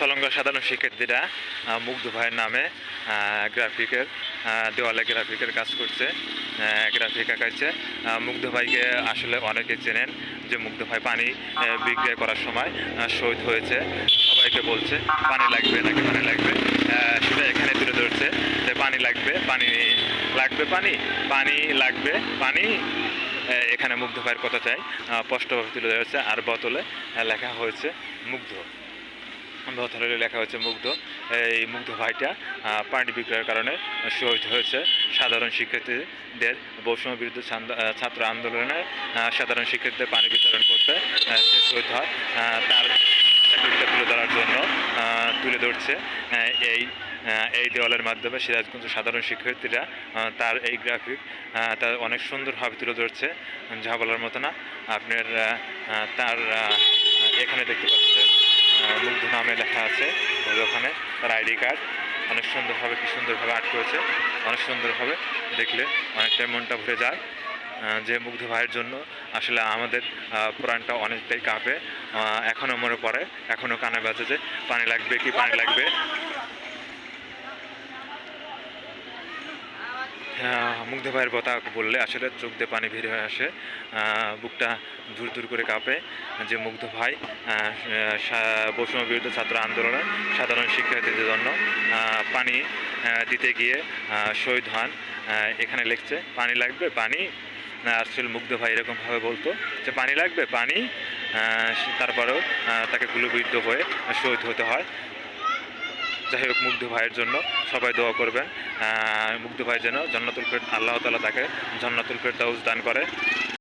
সলঙ্গ সাধারণ শিক্ষার্থীরা মুগ্ধ ভাইয়ের নামে গ্রাফিকের দেওয়ালে গ্রাফিকের কাজ করছে গ্রাফিক আঁকাইছে। মুগ্ধ ভাইকে আসলে অনেকে চেনেন যে মুগ্ধ ভাই পানি বিক্রয় করার সময় শহীদ হয়েছে। সবাইকে বলছে, পানি লাগবে নাকি পানি লাগবে? সেটা এখানে তুলে ধরছে যে পানি লাগবে পানি লাগবে, পানি পানি লাগবে, পানি। এখানে মুগ্ধ ভাইয়ের কথা চাই। স্পষ্টভাবে তুলে ধরেছে আর বোতলে লেখা হয়েছে, মুগ্ধ। বোতলে লেখা হয়েছে মুগ্ধ। এই মুগ্ধ ভাইটা পানি বিক্রয়ের কারণে শহীদ হয়েছে। সাধারণ শিক্ষার্থীদের বৈষম্য বিরুদ্ধে ছাত্র আন্দোলনে সাধারণ শিক্ষার্থীদের পানি বিতরণ করতে সে শহীদ হয়। তার তুলে ধরার জন্য তুলে ধরছে। এই এই দেওয়ালের মাধ্যমে সিরাজগঞ্জ সাধারণ শিক্ষার্থীরা তার এই গ্রাফিক তার অনেক সুন্দরভাবে তুলে ধরছে। যা বলার মতো না, আপনার তার এখানে দেখতে পাচ্ছেন। মুগ্ধ নামে লেখা আছে। ওই ওখানে তার আইডি কার্ড অনেক সুন্দরভাবে, কী সুন্দরভাবে আর্ট করেছে অনেক সুন্দরভাবে দেখলে অনেকটাই মনটা ভরে যায়। যে মুগ্ধ ভাইয়ের জন্য আসলে আমাদের প্রাণটা অনেকটাই কাঁপে। এখনও মনে পড়ে এখনও কানে বাজে যে পানি লাগবে কি পানি লাগবে। মুগ্ধ ভাইয়ের কথা বললে আসলে চোখ দিয়ে পানি বের হয়ে আসে। বুকটা দূর দূর করে কাঁপে যে মুগ্ধ ভাই বৈষম্য বিরুদ্ধ ছাত্র আন্দোলনে সাধারণ শিক্ষার্থীদের জন্য পানি দিতে গিয়ে শহীদ হন। এখানে লিখছে, পানি লাগবে, পানি। আসলে মুগ্ধ ভাই এরকমভাবে বলতো যে, পানি লাগবে, পানি। তারপরেও তাকে গুলিবিদ্ধ হয়ে শহীদ হতে হয়। যাই হোক, মুগ্ধ ভাইয়ের জন্য সবাই দোয়া করবেন। মুগ্ধ ভাই যেন জন্নাতুল ফের আল্লাহ তালা তাকে জন্নাতুল ফেরদাউস দান করে।